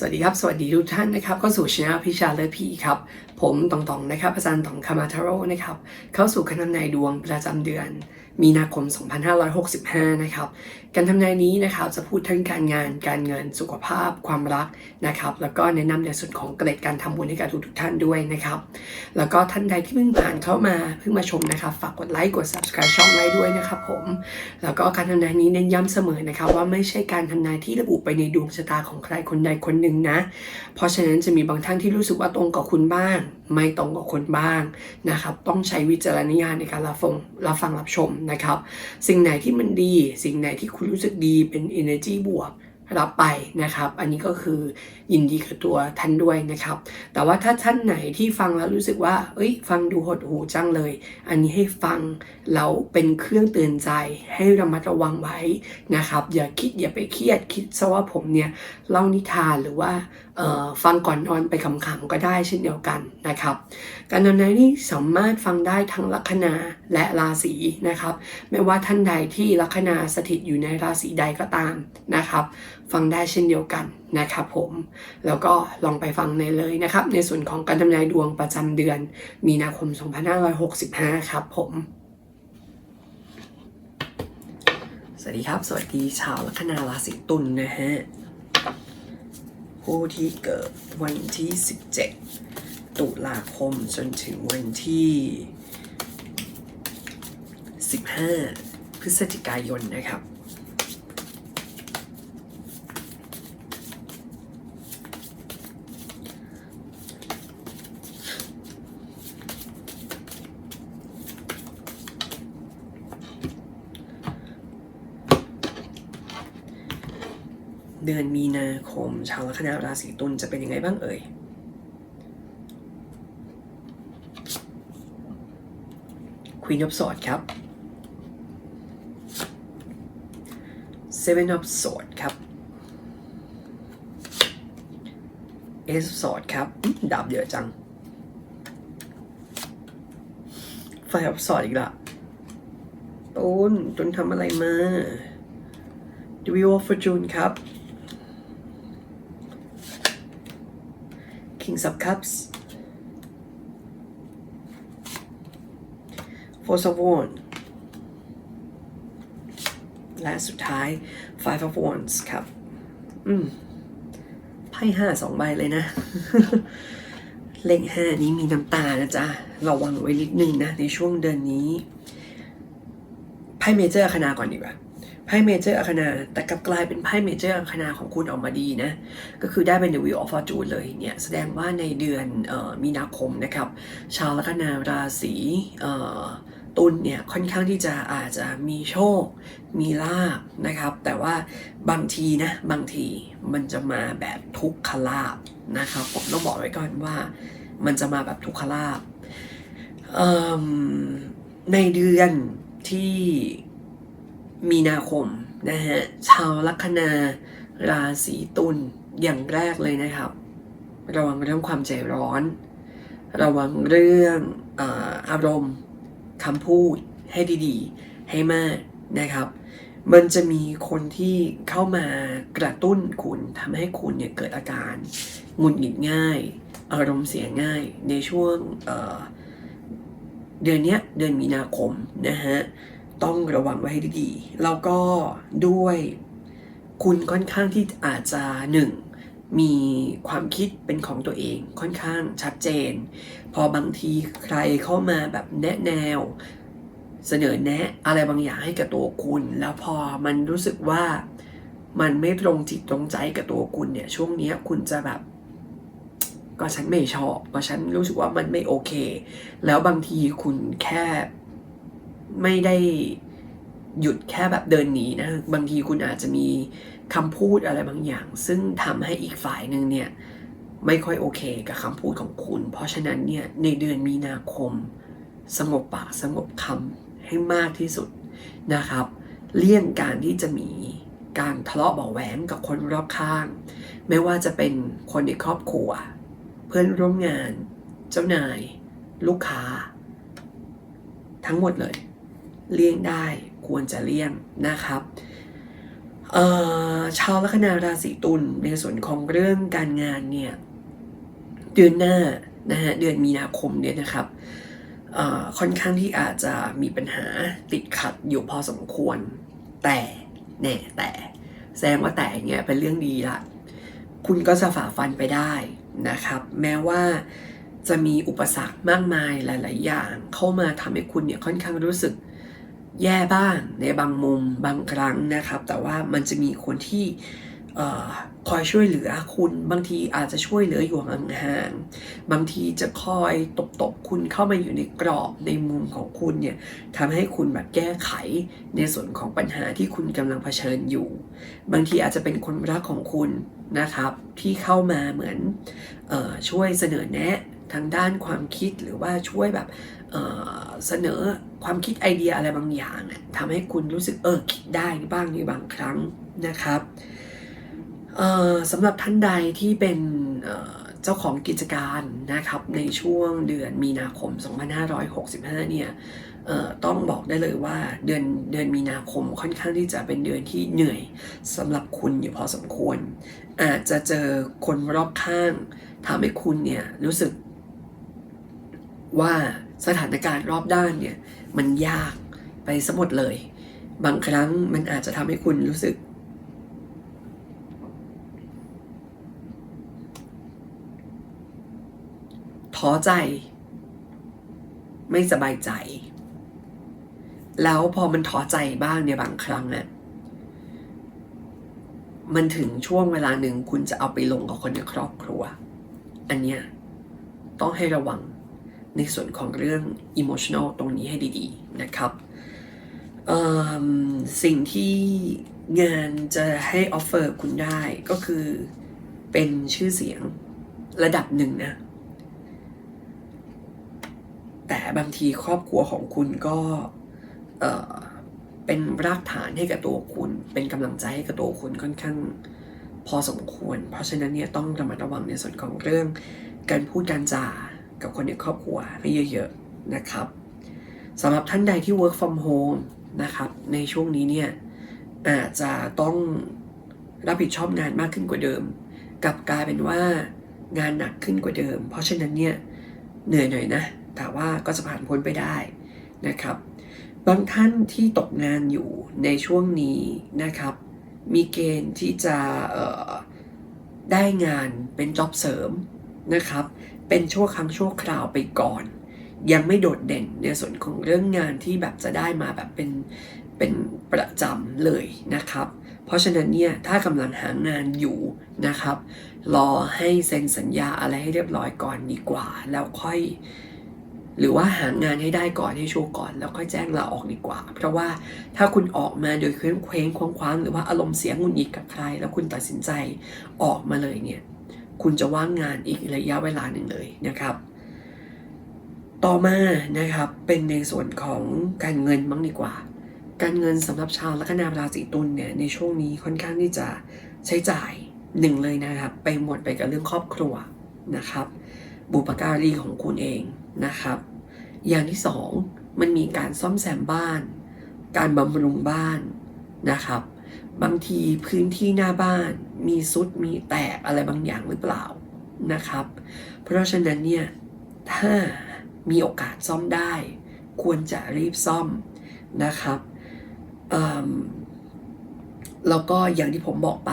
สวัสดีครับ สวัสดีทุกท่านนะครับ ก็สู่ช anel พิชาเลอพีครับ ผมตองตองนะครับ อาจารย์ตองคามาทาโร่นะครับ เข้าสู่คณะในายดวงประจำเดือน มีนาคม 2565 นะครับ การทำนายนี้นะครับจะพูดทั้งการงาน การเงิน สุขภาพ ความรักนะครับ แล้วก็แนะนำในส่วนของเกร็ดการทำบุญให้กับทุกท่านด้วยนะครับ แล้วก็ท่านใดที่เพิ่งผ่านเข้ามาเพิ่งมาชมนะครับ ฝากกดไลค์ กด subscribe ช่องไว้ด้วยนะครับผม แล้วก็การทำนายนี้เน้นย้ำเสมอนะครับ ว่าไม่ใช่การทำนายที่ระบุไปในดวงชะตาของใครคนใดคนหนึ่งนะ เพราะฉะนั้นจะมีบางท่านที่รู้สึกว่าตรงกับคุณบ้าง ไม่ตรงกับคนบ้างนะครับ ต้องใช้วิจารณญาณในการรับฟังรับฟังรับชมนะครับ สิ่งไหนที่มันดี สิ่งไหนที่คุณรู้สึกดีเป็น energy บวกรับไปนะครับ อันนี้ก็คือยินดีกับตัวท่านด้วยนะครับ แต่ว่าถ้าท่านไหนที่ฟังแล้วรู้สึกว่า เอ้ย ฟังดูหดหูจังเลย อันนี้ให้ฟังแล้วเป็นเครื่องเตือนใจให้ระมัดระวังไว้นะครับ อย่าคิดอย่าไปเครียดคิดซะว่าผมเนี่ยเล่านิทานหรือว่าฟังก่อนนอนไปขำๆก็ได้เช่นเดียวกันนะครับ การทำนายนี้สามารถฟังได้ทั้งลัคนาและราศีนะครับ ไม่ว่าท่านใดที่ลัคนาสถิตอยู่ในราศีใดก็ตามนะครับ ฟังได้เช่นเดียวกันนะครับผม แล้วก็ลองไปฟังในเลยนะครับ ในส่วนของการทำนายดวงประจำเดือน มีนาคม 2565 ครับผมสวัสดีครับ สวัสดีชาวลัคนาราศีตุลนะฮะผู้ที่เกิดวันที่ 17 ตุลาคมจนถึงวันที่ 15 พฤศจิกายนนะครับ เดือนมีนาคม ชาวลัคนาราศีตุลจะเป็นยังไงบ้างเอ่ย Queen of Swords ครับ Seven of Swords ครับ Ace of Swords ครับดาบเยอะจัง Five of Swords อีกละตุนตุนทำอะไรมา The Wheel of Fortune ครับ Kings of Cups Four of Wands และสุดท้าย Five of Wands ครับ อืม ไพ่ห้าสองใบเลยนะ เลขห้านี้มีน้ำตานะจ๊ะ ระวังไว้นิดนึงนะ ในช่วงเดือนนี้ ไพ่เมเจอร์อาคนาก่อนดีกว่า ไพ่เมเจอร์อาคนาแต่กลับกลายเป็นไพ่เมเจอร์อาคนาของคุณออกมาดีนะ ก็คือได้เป็น The Wheel of Fortune เลยเนี่ย แสดงว่าในเดือนออมีนาคมนะครับ ชาวลัคนาราศีเอ่อ ตุลเนี่ยค่อนข้างที่จะอาจจะมีโชค มีลาบนะครับ แต่ว่าบางทีนะบางทีมันจะมาแบบทุกขลาบนะครับ ผมต้องบอกไว้ก่อนว่า มันจะมาแบบทุกขลาบในเดือนที่มีนาคมนะฮะชาวลัคนาราศีตุลอย่างแรกเลยนะครับ ระวังเรื่องความใจร้อน ระวังเรื่องออารมณ์ คำพูดให้ดีๆ ให้มากนะครับ มันจะมีคนที่เข้ามากระตุ้นคุณทำให้คุณเนี่ยเกิดอาการหงุดหงิดง่าย อารมณ์เสียง่ายในช่วงเเดือนนี้เดือนมีนาคมนะฮะต้องระวังไว้ให้ดีๆแล้วก็ด้วยคุณค่อนข้างที่อาจจะหนึ่ง มีความคิดเป็นของตัวเองค่อนข้างชัดเจน พอบางทีใครเข้ามาแบบแนะแนว เสนอแนะอะไรบางอย่างให้กับตัวคุณ แล้วพอมันรู้สึกว่ามันไม่ตรงจิตตรงใจกับตัวคุณเนี่ย ช่วงนี้คุณจะแบบ ก็ฉันไม่ชอบ ก็ฉันรู้สึกว่ามันไม่โอเค แล้วบางทีคุณแค่ไม่ได้ หยุดแค่แบบเดินหนีนะบางทีคุณอาจจะมีคำพูดอะไรบางอย่าง ซึ่งทำให้อีกฝ่ายหนึ่งเนี่ยไม่ค่อยโอเคกับคำพูดของคุณ เพราะฉะนั้นเนี่ยในเดือนมีนาคม สงบปากสงบคำให้มากที่สุดนะครับ เลี่ยงการที่จะมีการทะเลาะเบาแหวงกับคนรอบข้าง ไม่ว่าจะเป็นคนในครอบครัว เพื่อนร่วมงาน เจ้านาย ลูกค้า ทั้งหมดเลย เลี่ยงได้ ควรจะเลี่ยงนะครับชาวลัคนาราศีตุลในส่วนของเรื่องการงานเนี่ยเดือนหน้านะฮะเดือนมีนาคมเนี่ยนะครับค่อนข้างที่อาจจะมีปัญหาติดขัดอยู่พอสมควร แต่แน่แต่แสดงว่าแต่เงี้ยเป็นเรื่องดีละคุณก็จะฝ่าฟันไปได้นะครับ แม้ว่าจะมีอุปสรรคมากมายหลาย ๆ อย่างเข้ามาทำให้คุณเนี่ยค่อนข้างรู้สึก แย่บ้างในบางมุมบางครั้งนะครับ แต่ว่ามันจะมีคนที่คอยช่วยเหลือคุณบางทีอาจจะช่วยเหลืออยู่ห่างๆบางทีจะคอยตบๆคุณเข้ามาอยู่ในกรอบในมุมของคุณเนี่ยทำให้คุณแบบแก้ไขในส่วนของปัญหาที่คุณกำลังเผชิญอยู่ บางทีอาจจะเป็นคนรักของคุณนะครับ ที่เข้ามาเหมือนออช่วยเสนอแนะทางด้านความคิดหรือว่าช่วยแบบ เสนอความคิดไอเดียอะไรบางอย่างทำให้คุณรู้สึกเออคิดได้บ้างในบางครั้งนะครับสำหรับท่านใดที่เป็นเจ้าของกิจการนะครับในช่วงเดือนมีนาคม 2565 เนี่ยต้องบอกได้เลยว่าเดือนเดือนมีนาคมค่อนข้างที่จะเป็นเดือนที่เหนื่อยสำหรับคุณอยู่พอสมควร อาจจะเจอคนรอบข้างทำให้คุณเนี่ยรู้สึกว่า สถานการณ์รอบด้านเนี่ยมันยากไปสมดเลย บางครั้งมันอาจจะทำให้คุณรู้สึก ท้อใจ ไม่สบายใจ แล้วพอมันท้อใจบ้างเนี่ยบางครั้งอะมันถึงช่วงเวลาหนึ่งคุณจะเอาไปลงกับคนในครอบครัว อันเนี้ยต้องให้ระวัง ในส่วนของเรื่อง emotional ตรงนี้ให้ดีๆนะครับสิ่งที่งานจะให้ออฟเฟอร์คุณได้ก็คือเป็นชื่อเสียงระดับหนึ่งนะ แต่บางทีครอบครัวของคุณก็เเป็นรากฐานให้กับตัวคุณ เป็นกำลังใจให้กับตัวคุณค่อนข้างพอสมควร เพราะฉะนั้นเนี่ยต้องระมัดระวังในส่วนของเรื่องการพูดการจา กับคนในครอบครัวให้เยอะๆนะครับสำหรับท่านใดที่ work from home นะครับในช่วงนี้เนี่ยอาจจะต้องรับผิดชอบงานมากขึ้นกว่าเดิมกลับกลายเป็นว่างานหนักขึ้นกว่าเดิม เพราะฉะนั้นเนี่ยเหนื่อยหน่อยนะ แต่ว่าก็จะผ่านพ้นไปได้นะครับ บางท่านที่ตกงานอยู่ในช่วงนี้นะครับ มีเกณฑ์ที่จะได้งานเป็นจ็อบเสริม นะครับ เป็นชั่วครั้งชั่วคราวไปก่อน ยังไม่โดดเด่นในส่วนของเรื่องงานที่แบบจะได้มาแบบเป็นเป็นประจำเลยนะครับ เพราะฉะนั้นเนี่ยถ้ากำลังหางานอยู่นะครับ รอให้เซ็นสัญญาอะไรให้เรียบร้อยก่อนดีกว่า แล้วค่อย หรือว่าหางานให้ได้ก่อนให้ชัวร์ก่อน แล้วค่อยแจ้งลาออกดีกว่า เพราะว่าถ้าคุณออกมาโดยเคว้งเคว้งคว้างคว้างหรือว่าอารมณ์เสียงหงุดหงิดกับใคร แล้วคุณตัดสินใจออกมาเลยเนี่ย คุณจะว่างงานอีกระยะเวลาหนึ่งเลยนะครับ ต่อมานะครับเป็นในส่วนของการเงินบ้างดีกว่า การเงินสำหรับชาวลัคนาราศีตุลเนี่ยในช่วงนี้ค่อนข้างที่จะใช้จ่ายหนึ่งเลยนะครับ ไปหมดไปกับเรื่องครอบครัวนะครับ บุปการีของคุณเองนะครับ อย่างที่สองมันมีการซ่อมแซมบ้าน การบำรุงบ้านนะครับ บางทีพื้นที่หน้าบ้าน มีซุดมีแตกอะไรบางอย่างหรือเปล่านะครับ เพราะฉะนั้นเนี่ยถ้ามีโอกาสซ่อมได้ ควรจะรีบซ่อมนะครับแล้วก็อย่างที่ผมบอกไป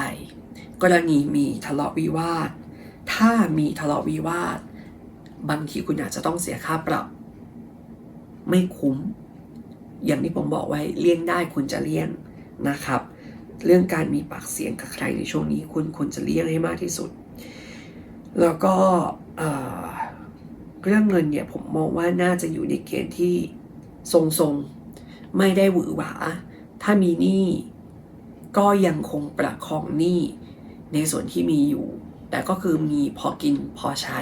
กรณีมีทะเลาะวิวาท ถ้ามีทะเลาะวิวาท บางทีคุณอาจจะต้องเสียค่าปรับ ไม่คุ้ม อย่างที่ผมบอกไว้เลี่ยงได้คุณจะเลี่ยงนะครับ เรื่องการมีปากเสียงกับใครในช่วงนี้คุณควรจะเลี่ยงให้มากที่สุด แล้วก็เเรื่องเงินเนี่ยผมมองว่าน่าจะอยู่ในเกณฑ์ที่ทรงๆ ไม่ได้หวือหวา ถ้ามีหนี้ก็ยังคงประคองหนี้ในส่วนที่มีอยู่ แต่ก็คือมีพอกินพอใช้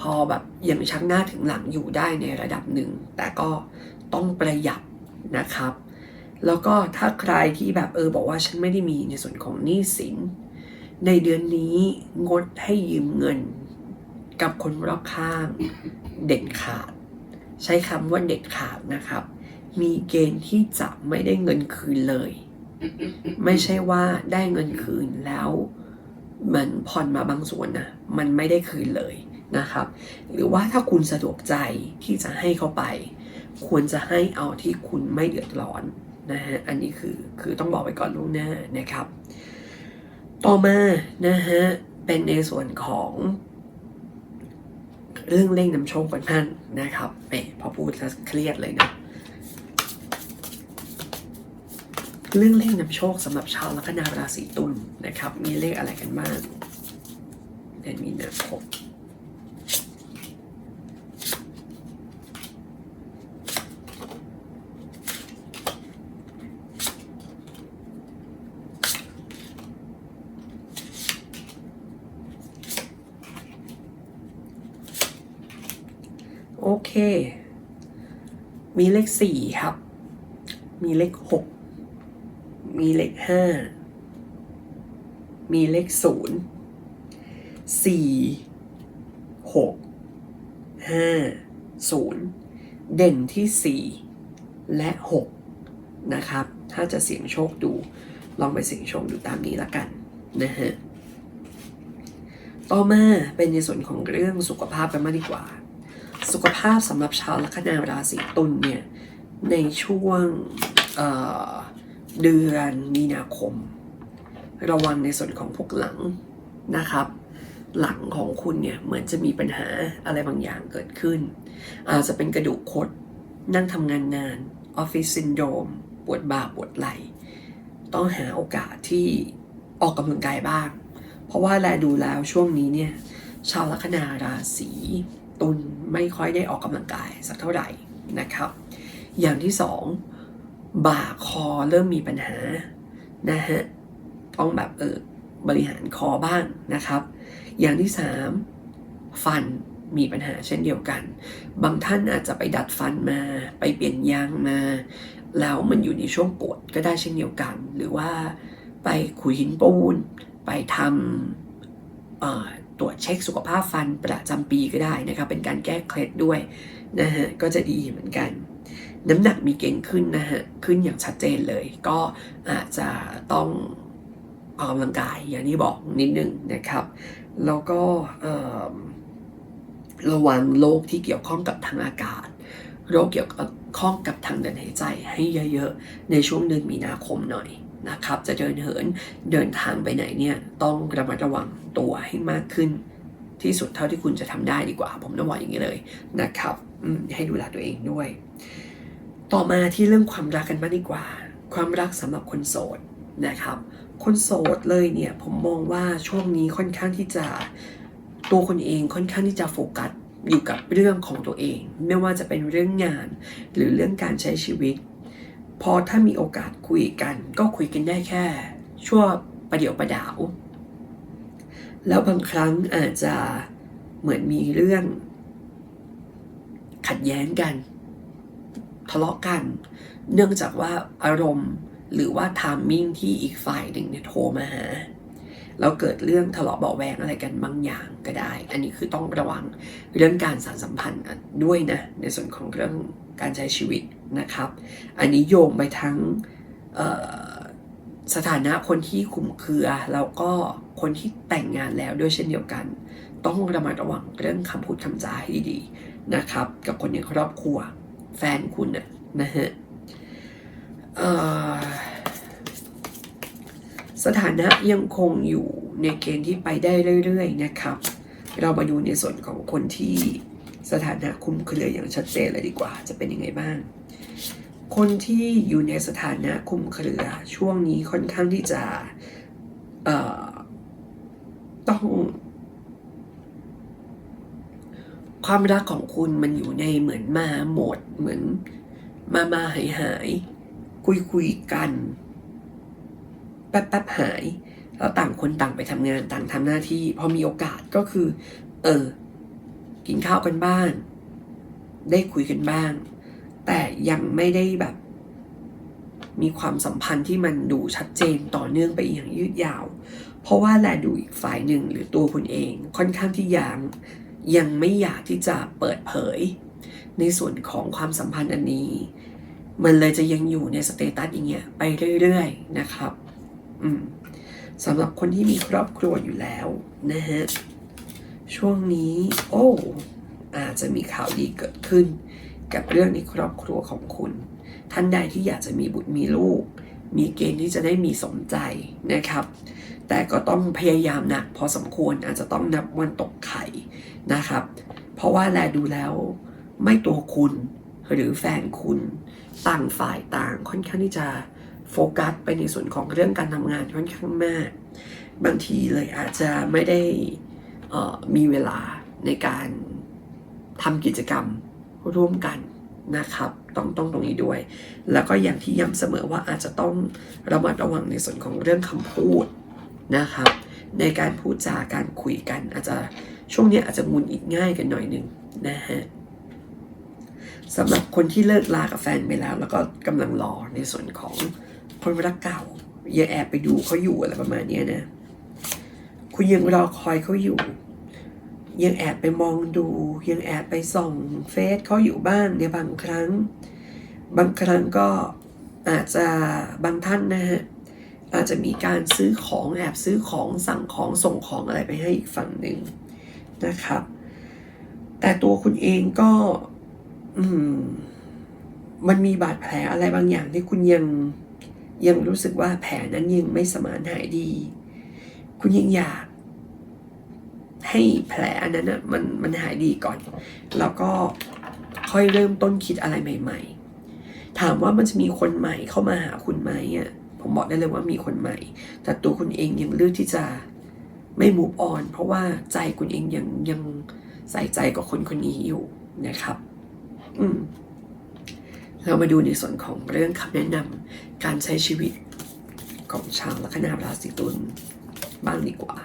พอแบบยังชักหน้าถึงหลังอยู่ได้ในระดับหนึ่ง แต่ก็ต้องประหยัดนะครับ แล้วก็ถ้าใครที่แบบเออบอกว่าฉันไม่ได้มีในส่วนของหนี้สิน ในเดือนนี้งดให้ยืมเงิน กับคนรอบข้างเด็ดขาด ใช้คำว่าเด็ดขาดนะครับ มีเกณฑ์ที่จะไม่ได้เงินคืนเลย ไม่ใช่ว่าได้เงินคืนแล้วมันผ่อนมาบางส่วนนะมันไม่ได้คืนเลยนะครับ หรือว่าถ้าคุณสะดวกใจที่จะให้เขาไป ควรจะให้เอาที่คุณไม่เดือดร้อน นะฮะอันนี้คือคือต้องบอกไว้ก่อนล่วงหน้านะครับ ต่อมานะฮะเป็นในส่วนของเรื่องเร่งนำโชคกันท่านนะครับเอ๊พอพูดแล้วเครียดเลยนะ เรื่องเลขนำโชคสำหรับชาวลัคนาราศีตุลนะครับ มีเลขอะไรกันบ้างเดือนมีนาคมโอเค มีเลขสี่ครับ มีเลขหก มีเลขห้า มีเลขศูนย์ สี่หก ห้า ศูนย์ เด่นที่สี่และหกนะครับ ถ้าจะเสี่ยงโชคดู ลองไปเสี่ยงโชคดูตามนี้ละกันนะฮะ ต่อมาเป็นในส่วนของเรื่องสุขภาพกันมากดีกว่า สุขภาพสำหรับชาวลัคนาราศีตุลเนี่ย ในช่วงเเดือนมีนาคม ระวังในส่วนของพวกหลังนะครับ หลังของคุณเนี่ยเหมือนจะมีปัญหาอะไรบางอย่างเกิดขึ้น อาจจะเป็นกระดูกคดนั่งทำงานนานออฟฟิศซินโดรมปวดบ่าปวดไหล่ต้องหาโอกาสที่ออกกำลังกายบ้าง เพราะว่าแลดูแล้วช่วงนี้เนี่ย ชาวลัคนาราศี ตุลไม่ค่อยได้ออกกำลังกายสักเท่าไหร่นะครับ อย่างที่สองบ่าคอเริ่มมีปัญหานะฮะต้องแบบเออบริหารคอบ้างนะครับ อย่างที่สามฟันมีปัญหาเช่นเดียวกัน บางท่านอาจจะไปดัดฟันมา ไปเปลี่ยนยางมา แล้วมันอยู่ในช่วงปวดก็ได้เช่นเดียวกัน หรือว่าไปขุยหินปูน ไปทำ ตรวจเช็คสุขภาพฟันประจำปีก็ได้นะครับเป็นการแก้เคล็ดด้วยนะฮะก็จะดีเหมือนกัน น้ำหนักมีเกณฑ์ขึ้นนะฮะขึ้นอย่างชัดเจนเลย ก็อาจจะต้องออกกำลังกายอย่างที่บอกนิดนึงนะครับ แล้วก็ระวังโรคที่เกี่ยวข้องกับทางอากาศโรคเกี่ยวข้องกับทางเดินหายใจให้เยอะๆ ในช่วงเดือนมีนาคมหน่อย นะครับ จะเดินเหินเดินทางไปไหนเนี่ยต้องระมัดระวังตัวให้มากขึ้น ที่สุดเท่าที่คุณจะทำได้ดีกว่า ผมต้องบอกอย่างนี้เลยนะครับให้ดูแลตัวเองด้วย ต่อมาที่เรื่องความรักกันบ้างดีกว่า ความรักสำหรับคนโสดนะครับ คนโสดเลยเนี่ยผมมองว่าช่วงนี้ค่อนข้างที่จะตัวคนเองค่อนข้างที่จะโฟกัสอยู่กับเรื่องของตัวเอง ไม่ว่าจะเป็นเรื่องงาน หรือเรื่องการใช้ชีวิต พอถ้ามีโอกาสคุยกัน ก็คุยกันได้แค่ ชั่วประเดี๋ยวประดาว แล้วบางครั้งอาจจะเหมือนมีเรื่อง ขัดแย้งกัน ทะเลาะกัน เนื่องจากว่าอารมณ์หรือว่าทามมิ่งที่อีกฝ่ายหนึ่งเนี่ยโทรมาหาแล้วเกิดเรื่องทะเลาะเบาแวงอะไรกันบางอย่างก็ได้ อันนี้คือต้องระวังเรื่องการสานสัมพันธ์ด้วยนะ ในส่วนของเรื่องการใช้ชีวิต นะครับ อันนี้โยงไปทั้งสถานะคนที่คุมเครือ แล้วก็คนที่แต่งงานแล้วด้วยเช่นเดียวกัน ต้องระมัดระวังเรื่องคำพูดคำจาให้ดีนะครับ กับคนในครอบครัวแฟนคุณนะนะฮะสถานะยังคงอยู่ในเกณฑ์ที่ไปได้เรื่อยๆนะครับ เรามาดูในส่วนของคนที่สถานะคุมเครืออย่างชัดเจนเลยดีกว่า จะเป็นยังไงบ้าง คนที่อยู่ในสถานะคุมเครือช่วงนี้ค่อนข้างที่จะต้องความรักของคุณมันอยู่ในเหมือนมาโหมดเหมือนมามาหายหาย คุยคุยกัน แป๊บแป๊บหาย แล้วต่างคนต่างไปทำงานต่างทำหน้าที่ พอมีโอกาสก็คือ เออ กินข้าวกันบ้าง ได้คุยกันบ้าง แต่ยังไม่ได้แบบ มีความสัมพันธ์ที่มันดูชัดเจนต่อเนื่องไปอย่างยืดยาว เพราะว่าแลดูอีกฝ่ายหนึ่งหรือตัวคุณเอง ค่อนข้างที่ยังยังไม่อยากที่จะเปิดเผย ในส่วนของความสัมพันธ์อันนี้ มันเลยจะยังอยู่ในสเตตัสอย่างเงี้ยไปเรื่อยๆนะครับ อืมสำหรับคนที่มีครอบครัวอยู่แล้วนะฮะช่วงนี้ โอ้อาจจะมีข่าวดีเกิดขึ้น กับเรื่องในครอบครัวของคุณ ท่านใดที่อยากจะมีบุตรมีลูก มีเกณฑ์ที่จะได้มีสมใจนะครับ แต่ก็ต้องพยายามหนักพอสมควรอาจจะต้องนับวันตกไข่นะครับ เพราะว่าแลดูแล้วไม่ตัวคุณหรือแฟนคุณต่างฝ่ายต่างค่อนข้างที่จะโฟกัสไปในส่วนของเรื่องการทำงานค่อนข้างมาก บางทีเลยอาจจะไม่ได้มีเวลาในการทำกิจกรรม ร่วมกันนะครับ ต้องต้องตรงนี้ด้วย แล้วก็อย่างที่ย้ำเสมอว่าอาจจะต้องระมัดระวังในส่วนของเรื่องคำพูดนะครับ ในการพูดจาการคุยกัน อาจจะช่วงนี้อาจจะหงุนอิดง่ายกันหน่อยหนึ่งนะฮะสำหรับคนที่เลิกลากับแฟนไปแล้ว แล้วก็กำลังรอในส่วนของคนรักเก่าอย่าแอบไปดูเขาอยู่อะไรประมาณนี้นะ คุณยังรอคอยเขาอยู่ ยังแอบไปมองดู ยังแอบไปส่องเฟซเขาอยู่บ้างในบางครั้ง บางครั้งก็อาจจะบางท่านนะฮะอาจจะมีการซื้อของแอบซื้อของสั่งของส่งของอะไรไปให้อีกฝั่งหนึ่งนะครับ แต่ตัวคุณเองก็อืมมันมีบาดแผลอะไรบางอย่างที่คุณยังยังรู้สึกว่าแผลนั้นยังไม่สมานหายดี คุณยังอยาก ให้แผลอันนั้นนะมันมันหายดีก่อน แล้วก็ค่อยเริ่มต้นคิดอะไรใหม่ ๆ ถามว่ามันจะมีคนใหม่เข้ามาหาคุณไหมอะผมบอกได้เลยว่ามีคนใหม่ แต่ตัวคุณเองยังเลือกที่จะไม่ move on เพราะว่าใจคุณเองยังยังใส่ใจกับคนคนนี้อยู่นะครับ อืมเรามาดูในส่วนของเรื่องคำแนะนำการใช้ชีวิตของชาวลัคนาราศีตุลบ้างดีกว่า อื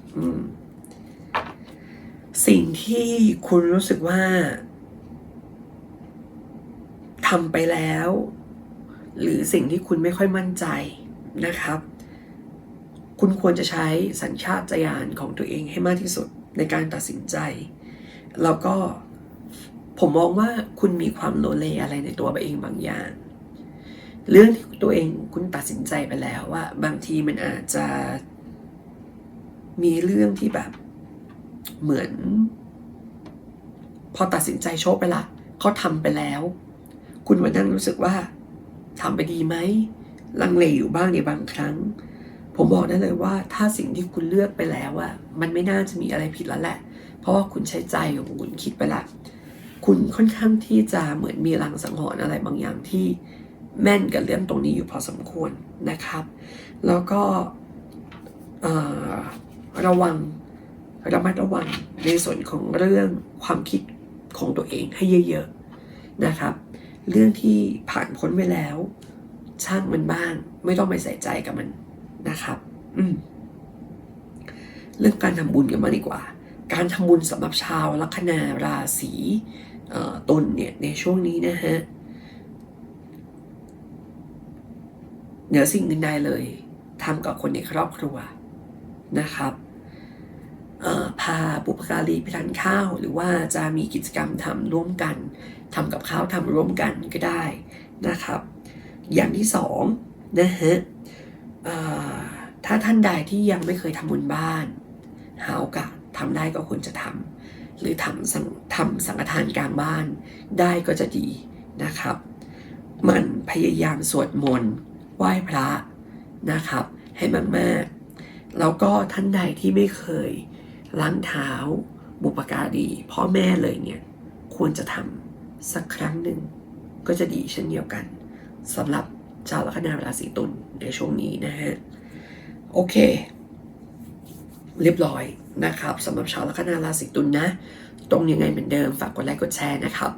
ม สิ่งที่คุณรู้สึกว่าทำไปแล้ว หรือสิ่งที่คุณไม่ค่อยมั่นใจนะครับ คุณควรจะใช้สัญชาตญาณของตัวเองให้มากที่สุดในการตัดสินใจ แล้วก็ผมมองว่าคุณมีความโลเลอะไรในตัวเองบางอย่าง เรื่องที่ตัวเองคุณตัดสินใจไปแล้วว่า บางทีมันอาจจะ มีเรื่องที่แบบเหมือน พอตัดสินใจโชคไปละเขาทำไปแล้ว คุณมานั่งรู้สึกว่าทำไปดีไหมลังเลอยู่บ้างในบางครั้ง ผมบอกได้เลยว่า ถ้าสิ่งที่คุณเลือกไปแล้วอะมันไม่น่าจะมีอะไรผิดแล้วแหละ เพราะว่าคุณใช้ใจของคุณคิดไปละคุณค่อนข้างที่จะเหมือนมีลังสังหรณ์อะไรบางอย่างที่แม่นกับเรื่องตรงนี้อยู่พอสมควรนะครับ แล้วก็เอ่อ ระวังระมัดระวังในส่วนของเรื่องความคิดของตัวเองให้เยอะๆนะครับ เรื่องที่ผ่านพ้นไปแล้ว ช่างมันบ้าง ไม่ต้องไปใส่ใจกับมันนะครับ อืมเรื่องการทำบุญกันมาดีกว่า การทำบุญสำหรับชาวลัคนาราศีตุลเนี่ยในช่วงนี้นะฮะเหนือสิ่งอื่นใดเลยทำกับคนในครอบครัว นะครับพาบุพการีไปทานข้าว หรือว่าจะมีกิจกรรมทำร่วมกันทำกับข้าวทำร่วมกันก็ได้นะครับ อย่างที่สองนะฮะถ้าท่านใดที่ยังไม่เคยทำบุญบ้าน หาโอกาสทำได้ก็ควรจะทำหรือทำสังทำสังฆทานกลางบ้านได้ก็จะดีนะครับ มันพยายามสวดมนต์ไหว้พระนะครับ ให้มากๆ แล้วก็ท่านใดที่ไม่เคยล้างเท้า บุปการีพ่อแม่เลยเนี่ยควรจะทำสักครั้งหนึ่งก็จะดีเช่นเดียวกันสำหรับชาวลัคนาราศีตุลในช่วงนี้นะฮะโอเค เรียบร้อยนะครับสำหรับชาวลัคนาราศีตุลนะตรงยังไงเหมือนเดิมฝากกดไลค์กดแชร์นะครับ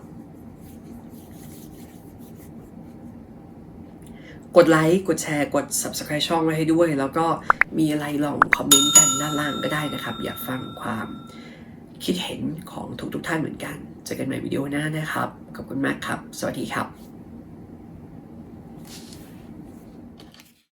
กดไลค์กดแชร์กด subscribe ช่องไว้ให้ด้วย แล้วก็มีอะไรลองคอมเมนต์กันด้านล่างก็ได้นะครับ อยากฟังความคิดเห็นของทุกๆท่านเหมือนกันเจอกันใหม่วิดีโอหน้านะครับ ขอบคุณมากครับ สวัสดีครับ